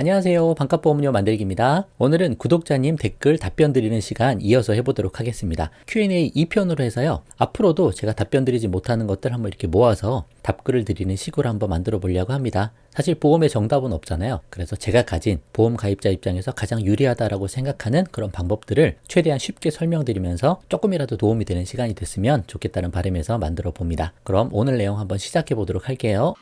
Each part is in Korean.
안녕하세요. 반값보험료 만들기입니다. 오늘은 구독자님 댓글 답변 드리는 시간 이어서 해보도록 하겠습니다. Q&A 2편으로 해서요. 앞으로도 제가 답변 드리지 못하는 것들 한번 이렇게 모아서 답글을 드리는 식으로 한번 만들어 보려고 합니다. 사실 보험의 정답은 없잖아요. 그래서 제가 가진 보험 가입자 입장에서 가장 유리하다라고 생각하는 그런 방법들을 최대한 쉽게 설명드리면서 조금이라도 도움이 되는 시간이 됐으면 좋겠다는 바람에서 만들어 봅니다. 그럼 오늘 내용 한번 시작해 보도록 할게요.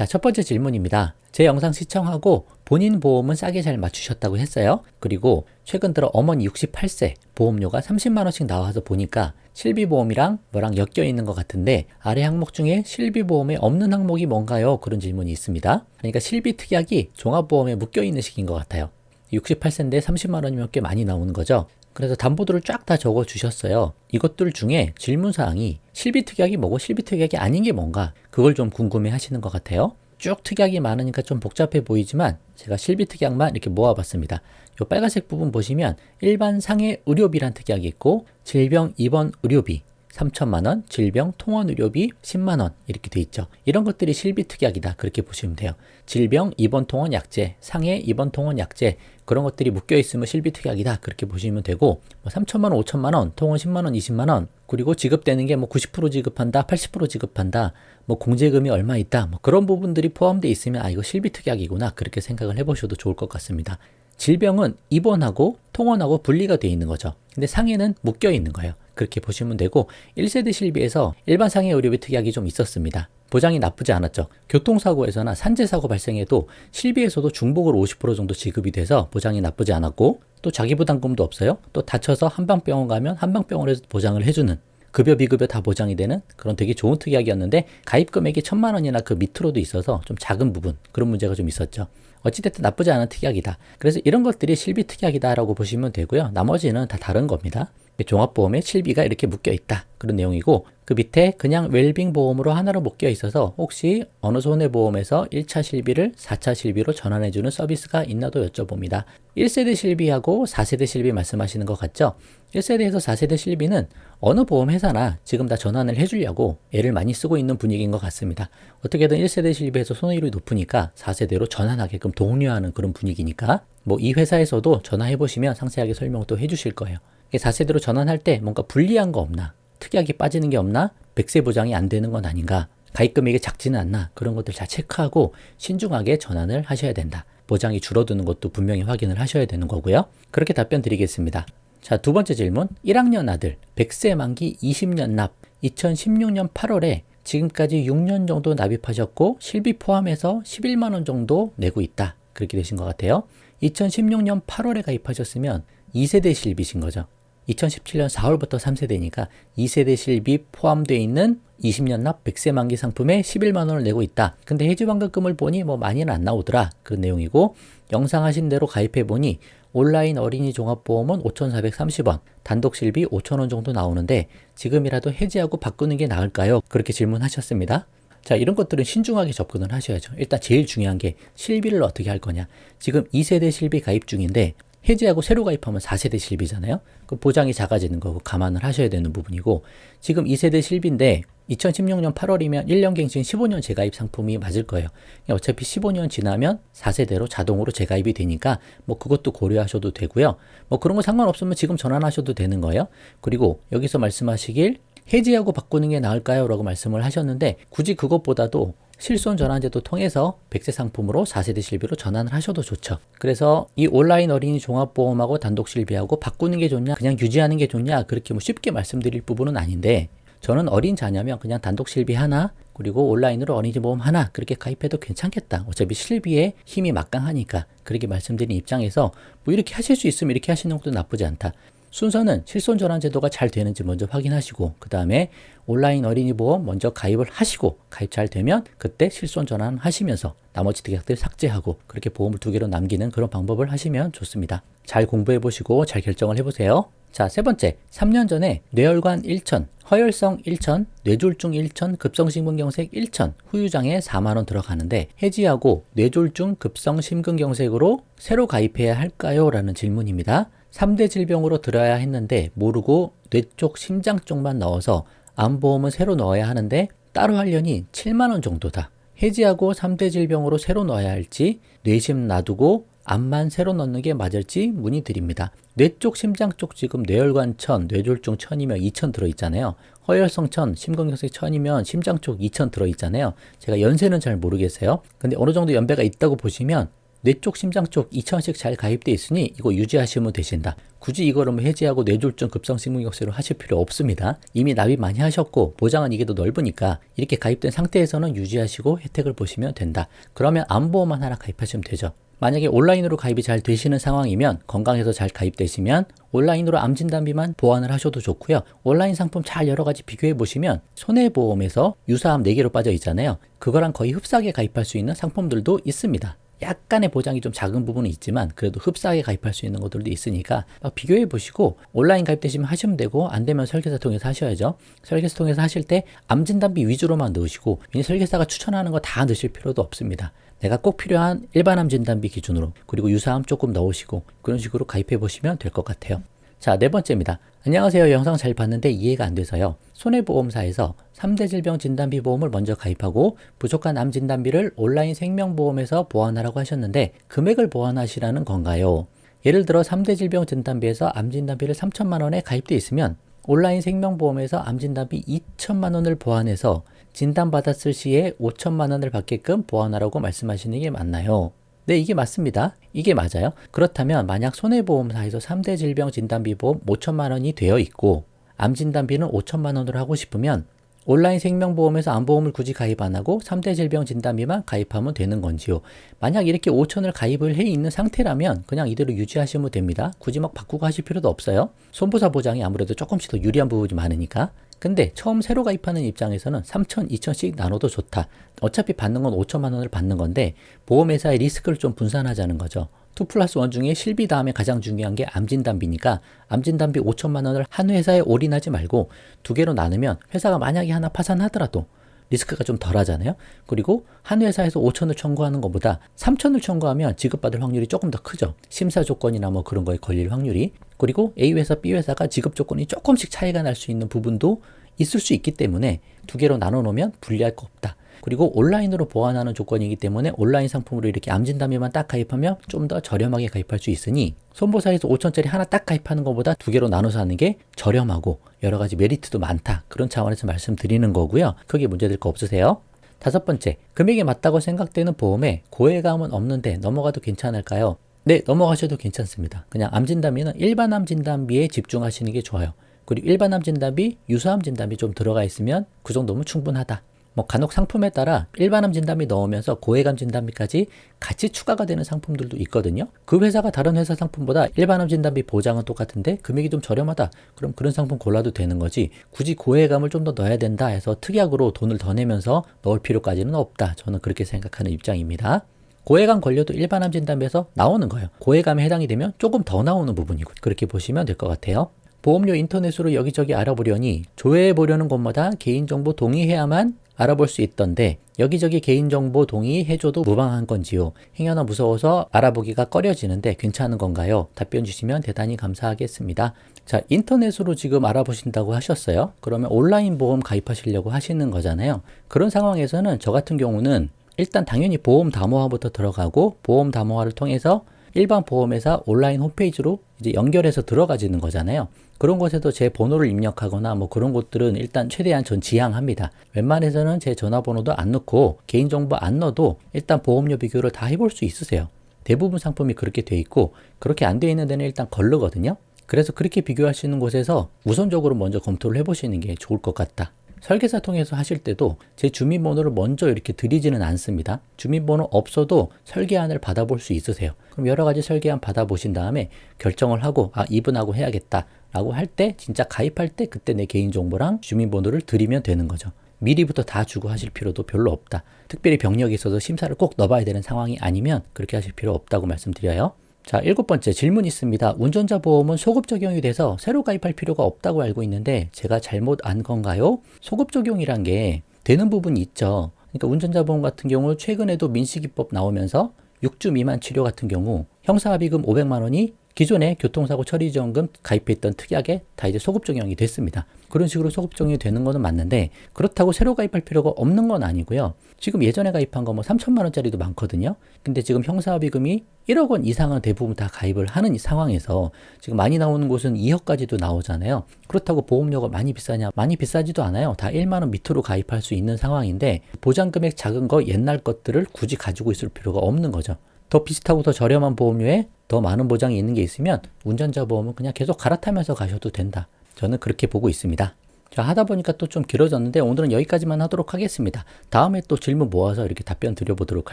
자, 첫 번째 질문입니다. 제 영상 시청하고 본인 보험은 싸게 잘 맞추셨다고 했어요. 그리고 최근 들어 어머니 68세 보험료가 30만원씩 나와서 보니까 실비보험이랑 뭐랑 엮여 있는 것 같은데 아래 항목 중에 실비보험에 없는 항목이 뭔가요? 그런 질문이 있습니다. 그러니까 실비 특약이 종합보험에 묶여 있는 식인 것 같아요. 68세인데 30만원이면 꽤 많이 나오는 거죠. 그래서 담보들을 쫙 다 적어 주셨어요. 이것들 중에 질문 사항이 실비 특약이 뭐고 실비 특약이 아닌 게 뭔가 그걸 좀 궁금해 하시는 것 같아요. 쭉 특약이 많으니까 좀 복잡해 보이지만 제가 실비 특약만 이렇게 모아봤습니다. 이 빨간색 부분 보시면 일반 상해 의료비란 특약이 있고 질병 입원 의료비 3천만 원, 질병 통원 의료비 10만 원 이렇게 돼 있죠. 이런 것들이 실비 특약이다 그렇게 보시면 돼요. 질병 입원 통원 약제, 상해 입원 통원 약제 그런 것들이 묶여 있으면 실비 특약이다 그렇게 보시면 되고 뭐 3천만 원, 5천만 원, 통원 10만 원, 20만 원 그리고 지급되는 게 뭐 90% 지급한다, 80% 지급한다, 뭐 공제금이 얼마 있다, 뭐 그런 부분들이 포함되어 있으면 아 이거 실비 특약이구나 그렇게 생각을 해보셔도 좋을 것 같습니다. 질병은 입원하고 통원하고 분리가 되어 있는 거죠. 근데 상해는 묶여 있는 거예요. 그렇게 보시면 되고 1세대 실비에서 일반 상해 의료비 특약이 좀 있었습니다. 보장이 나쁘지 않았죠. 교통사고에서나 산재사고 발생해도 실비에서도 중복으로 50% 정도 지급이 돼서 보장이 나쁘지 않았고 또 자기부담금도 없어요. 또 다쳐서 한방병원 가면 한방병원에서 보장을 해주는 급여 비급여 다 보장이 되는 그런 되게 좋은 특약이었는데 가입 금액이 천만 원이나 그 밑으로도 있어서 좀 작은 부분 그런 문제가 좀 있었죠. 어찌됐든 나쁘지 않은 특약이다. 그래서 이런 것들이 실비 특약이다라고 보시면 되고요. 나머지는 다 다른 겁니다. 종합보험에 실비가 이렇게 묶여 있다. 그런 내용이고 그 밑에 그냥 웰빙 보험으로 하나로 묶여 있어서 혹시 어느 손해보험에서 1차 실비를 4차 실비로 전환해주는 서비스가 있나도 여쭤봅니다. 1세대 실비하고 4세대 실비 말씀하시는 것 같죠? 1세대에서 4세대 실비는 어느 보험 회사나 지금 다 전환을 해주려고 애를 많이 쓰고 있는 분위기인 것 같습니다. 어떻게든 1세대 실비에서 손해율이 높으니까 4세대로 전환하게끔 독려하는 그런 분위기니까 뭐 이 회사에서도 전화해보시면 상세하게 설명도 해주실 거예요. 4세대로 전환할 때 뭔가 불리한 거 없나? 특약이 빠지는 게 없나? 백세 보장이 안 되는 건 아닌가? 가입 금액이 작지는 않나? 그런 것들 잘 체크하고 신중하게 전환을 하셔야 된다. 보장이 줄어드는 것도 분명히 확인을 하셔야 되는 거고요. 그렇게 답변 드리겠습니다. 자, 두 번째 질문. 1학년 아들, 100세 만기 20년 납, 2016년 8월에 지금까지 6년 정도 납입하셨고 실비 포함해서 11만 원 정도 내고 있다. 그렇게 되신 것 같아요. 2016년 8월에 가입하셨으면 2세대 실비신 거죠. 2017년 4월부터 3세대니까 2세대 실비 포함되어 있는 20년 납 100세 만기 상품에 11만 원을 내고 있다. 근데 해지환급금을 보니 뭐 많이는 안 나오더라. 그런 내용이고 영상 하신 대로 가입해 보니 온라인 어린이 종합보험은 5,430원, 단독 실비 5,000원 정도 나오는데 지금이라도 해지하고 바꾸는 게 나을까요? 그렇게 질문하셨습니다. 자, 이런 것들은 신중하게 접근을 하셔야죠. 일단 제일 중요한 게 실비를 어떻게 할 거냐. 지금 2세대 실비 가입 중인데 해지하고 새로 가입하면 4세대 실비잖아요. 그 보장이 작아지는 거고 감안을 하셔야 되는 부분이고 지금 2세대 실비인데 2016년 8월이면 1년 갱신 15년 재가입 상품이 맞을 거예요. 어차피 15년 지나면 4세대로 자동으로 재가입이 되니까 뭐 그것도 고려하셔도 되고요. 뭐 그런 거 상관없으면 지금 전환하셔도 되는 거예요. 그리고 여기서 말씀하시길 해지하고 바꾸는 게 나을까요? 라고 말씀을 하셨는데 굳이 그것보다도 실손 전환제도 통해서 100세 상품으로 4세대 실비로 전환을 하셔도 좋죠. 그래서 이 온라인 어린이 종합보험하고 단독 실비하고 바꾸는 게 좋냐, 그냥 유지하는 게 좋냐, 그렇게 뭐 쉽게 말씀드릴 부분은 아닌데, 저는 어린 자녀면 그냥 단독 실비 하나, 그리고 온라인으로 어린이보험 하나 그렇게 가입해도 괜찮겠다. 어차피 실비에 힘이 막강하니까 그렇게 말씀드린 입장에서 뭐 이렇게 하실 수 있으면 이렇게 하시는 것도 나쁘지 않다. 순서는 실손 전환 제도가 잘 되는지 먼저 확인하시고 그 다음에 온라인 어린이 보험 먼저 가입을 하시고 가입 잘 되면 그때 실손 전환 하시면서 나머지 특약들 삭제하고 그렇게 보험을 두 개로 남기는 그런 방법을 하시면 좋습니다. 잘 공부해 보시고 잘 결정을 해 보세요. 자, 세 번째. 3년 전에 뇌혈관 1천, 허혈성 1천, 뇌졸중 1천, 급성심근경색 1천, 후유장에 4만원 들어가는데 해지하고 뇌졸중 급성심근경색으로 새로 가입해야 할까요? 라는 질문입니다. 3대 질병으로 들어야 했는데 모르고 뇌 쪽 심장 쪽만 넣어서 암보험은 새로 넣어야 하는데 따로 하려니 7만 원 정도다. 해지하고 3대 질병으로 새로 넣어야 할지 뇌심 놔두고 암만 새로 넣는 게 맞을지 문의드립니다. 뇌 쪽, 심장 쪽 지금 뇌혈관 천, 뇌졸중 천이면 2천 들어있잖아요. 허혈성 천, 심근경색 천이면 심장 쪽 2천 들어있잖아요. 제가 연세는 잘 모르겠어요. 근데 어느 정도 연배가 있다고 보시면 뇌 쪽, 심장 쪽 2천씩 잘 가입돼 있으니 이거 유지하시면 되신다. 굳이 이거를 뭐 해지하고 뇌졸중 급성심근경색으로 하실 필요 없습니다. 이미 납입 많이 하셨고 보장은 이게 더 넓으니까 이렇게 가입된 상태에서는 유지하시고 혜택을 보시면 된다. 그러면 암보험만 하나 가입하시면 되죠. 만약에 온라인으로 가입이 잘 되시는 상황이면 건강해서 잘 가입되시면 온라인으로 암 진단비만 보완을 하셔도 좋고요. 온라인 상품 잘 여러 가지 비교해 보시면 손해보험에서 유사암 4개로 빠져 있잖아요. 그거랑 거의 흡사하게 가입할 수 있는 상품들도 있습니다. 약간의 보장이 좀 작은 부분은 있지만 그래도 흡사하게 가입할 수 있는 것들도 있으니까 비교해 보시고 온라인 가입되시면 하시면 되고 안 되면 설계사 통해서 하셔야죠. 설계사 통해서 하실 때 암진단비 위주로만 넣으시고 설계사가 추천하는 거 다 넣으실 필요도 없습니다. 내가 꼭 필요한 일반암 진단비 기준으로 그리고 유사암 조금 넣으시고 그런 식으로 가입해 보시면 될 것 같아요. 자, 네 번째입니다. 안녕하세요. 영상 잘 봤는데 이해가 안 돼서요. 손해보험사에서 3대 질병 진단비 보험을 먼저 가입하고 부족한 암 진단비를 온라인 생명보험에서 보완하라고 하셨는데 금액을 보완하시라는 건가요? 예를 들어 3대 질병 진단비에서 암 진단비를 3천만 원에 가입돼 있으면 온라인 생명보험에서 암 진단비 2천만 원을 보완해서 진단받았을 시에 5천만 원을 받게끔 보완하라고 말씀하시는 게 맞나요? 네, 이게 맞습니다. 이게 맞아요. 그렇다면 만약 손해보험사에서 3대 질병 진단비 보험 5천만 원이 되어 있고 암 진단비는 5천만 원으로 하고 싶으면 온라인 생명보험에서 암보험을 굳이 가입 안 하고 3대 질병 진단비만 가입하면 되는 건지요. 만약 이렇게 5천을 가입을 해 있는 상태라면 그냥 이대로 유지하시면 됩니다. 굳이 막 바꾸고 하실 필요도 없어요. 손보사 보장이 아무래도 조금씩 더 유리한 부분이 많으니까. 근데 처음 새로 가입하는 입장에서는 3천, 2천씩 나눠도 좋다. 어차피 받는 건 5천만 원을 받는 건데 보험회사의 리스크를 좀 분산하자는 거죠. 2 플러스 1 중에 실비 다음에 가장 중요한 게 암진단비니까 암진단비 5천만 원을 한 회사에 올인하지 말고 두 개로 나누면 회사가 만약에 하나 파산하더라도 리스크가 좀 덜 하잖아요. 그리고 한 회사에서 5천을 청구하는 것보다 3천을 청구하면 지급받을 확률이 조금 더 크죠. 심사 조건이나 뭐 그런 거에 걸릴 확률이. 그리고 A 회사, B 회사가 지급 조건이 조금씩 차이가 날 수 있는 부분도 있을 수 있기 때문에 두 개로 나눠 놓으면 불리할 거 없다. 그리고 온라인으로 보완하는 조건이기 때문에 온라인 상품으로 이렇게 암진단비만 딱 가입하면 좀 더 저렴하게 가입할 수 있으니 손보사에서 5천짜리 하나 딱 가입하는 것보다 두 개로 나눠서 하는 게 저렴하고 여러 가지 메리트도 많다. 그런 차원에서 말씀드리는 거고요. 크게 문제될 거 없으세요. 다섯 번째, 금액이 맞다고 생각되는 보험에 고해감은 없는데 넘어가도 괜찮을까요? 네, 넘어가셔도 괜찮습니다. 그냥 암진단비는 일반 암진단비에 집중하시는 게 좋아요. 그리고 일반 암진단비, 유사암 진단비 좀 들어가 있으면 그 정도면 충분하다. 뭐 간혹 상품에 따라 일반암 진단비 넣으면서 고해감 진단비까지 같이 추가가 되는 상품들도 있거든요. 그 회사가 다른 회사 상품보다 일반암 진단비 보장은 똑같은데 금액이 좀 저렴하다. 그럼 그런 상품 골라도 되는 거지. 굳이 고해감을 좀 더 넣어야 된다 해서 특약으로 돈을 더 내면서 넣을 필요까지는 없다. 저는 그렇게 생각하는 입장입니다. 고해감 걸려도 일반암 진단비에서 나오는 거예요. 고해감에 해당이 되면 조금 더 나오는 부분이고 그렇게 보시면 될 것 같아요. 보험료 인터넷으로 여기저기 알아보려니 조회해 보려는 곳마다 개인정보 동의해야만 알아볼 수 있던데 여기저기 개인정보 동의해줘도 무방한 건지요? 행여나 무서워서 알아보기가 꺼려지는데 괜찮은 건가요? 답변 주시면 대단히 감사하겠습니다. 자, 인터넷으로 지금 알아보신다고 하셨어요. 그러면 온라인 보험 가입하시려고 하시는 거잖아요. 그런 상황에서는 저 같은 경우는 일단 당연히 보험 담호화부터 들어가고 보험 담호화를 통해서 일반 보험회사 온라인 홈페이지로 이제 연결해서 들어가지는 거잖아요. 그런 곳에도 제 번호를 입력하거나 뭐 그런 곳들은 일단 최대한 전 지향합니다. 웬만해서는 제 전화번호도 안 넣고 개인정보 안 넣어도 일단 보험료 비교를 다 해볼 수 있으세요. 대부분 상품이 그렇게 돼 있고 그렇게 안 돼 있는 데는 일단 걸르거든요. 그래서 그렇게 비교하시는 곳에서 우선적으로 먼저 검토를 해보시는 게 좋을 것 같다. 설계사 통해서 하실 때도 제 주민번호를 먼저 이렇게 드리지는 않습니다. 주민번호 없어도 설계안을 받아볼 수 있으세요. 그럼 여러 가지 설계안 받아보신 다음에 결정을 하고 아 이분하고 해야겠다 라고 할 때 진짜 가입할 때 그때 내 개인정보랑 주민번호를 드리면 되는 거죠. 미리부터 다 주고 하실 필요도 별로 없다. 특별히 병력이 있어서 심사를 꼭 넣어봐야 되는 상황이 아니면 그렇게 하실 필요 없다고 말씀드려요. 자, 일곱 번째 질문 있습니다. 운전자 보험은 소급 적용이 돼서 새로 가입할 필요가 없다고 알고 있는데 제가 잘못 안 건가요? 소급 적용이란 게 되는 부분이 있죠. 그러니까 운전자 보험 같은 경우 최근에도 민식이법 나오면서 6주 미만 치료 같은 경우 형사합의금 500만 원이 기존에 교통사고 처리지원금 가입했던 특약에 다 이제 소급 적용이 됐습니다. 그런 식으로 소급 적용이 되는 거는 맞는데 그렇다고 새로 가입할 필요가 없는 건 아니고요. 지금 예전에 가입한 거 뭐 3천만 원짜리도 많거든요. 근데 지금 형사합의금이 1억 원 이상은 대부분 다 가입을 하는 이 상황에서 지금 많이 나오는 곳은 2억까지도 나오잖아요. 그렇다고 보험료가 많이 비싸냐? 많이 비싸지도 않아요. 다 1만 원 밑으로 가입할 수 있는 상황인데 보장 금액 작은 거 옛날 것들을 굳이 가지고 있을 필요가 없는 거죠. 더 비슷하고 더 저렴한 보험료에 더 많은 보장이 있는 게 있으면 운전자 보험은 그냥 계속 갈아타면서 가셔도 된다. 저는 그렇게 보고 있습니다. 자, 하다 보니까 또 좀 길어졌는데 오늘은 여기까지만 하도록 하겠습니다. 다음에 또 질문 모아서 이렇게 답변 드려보도록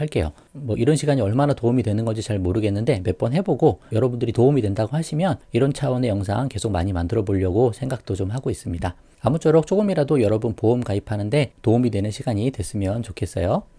할게요. 뭐 이런 시간이 얼마나 도움이 되는 건지 잘 모르겠는데 몇 번 해보고 여러분들이 도움이 된다고 하시면 이런 차원의 영상 계속 많이 만들어 보려고 생각도 좀 하고 있습니다. 아무쪼록 조금이라도 여러분 보험 가입하는데 도움이 되는 시간이 됐으면 좋겠어요.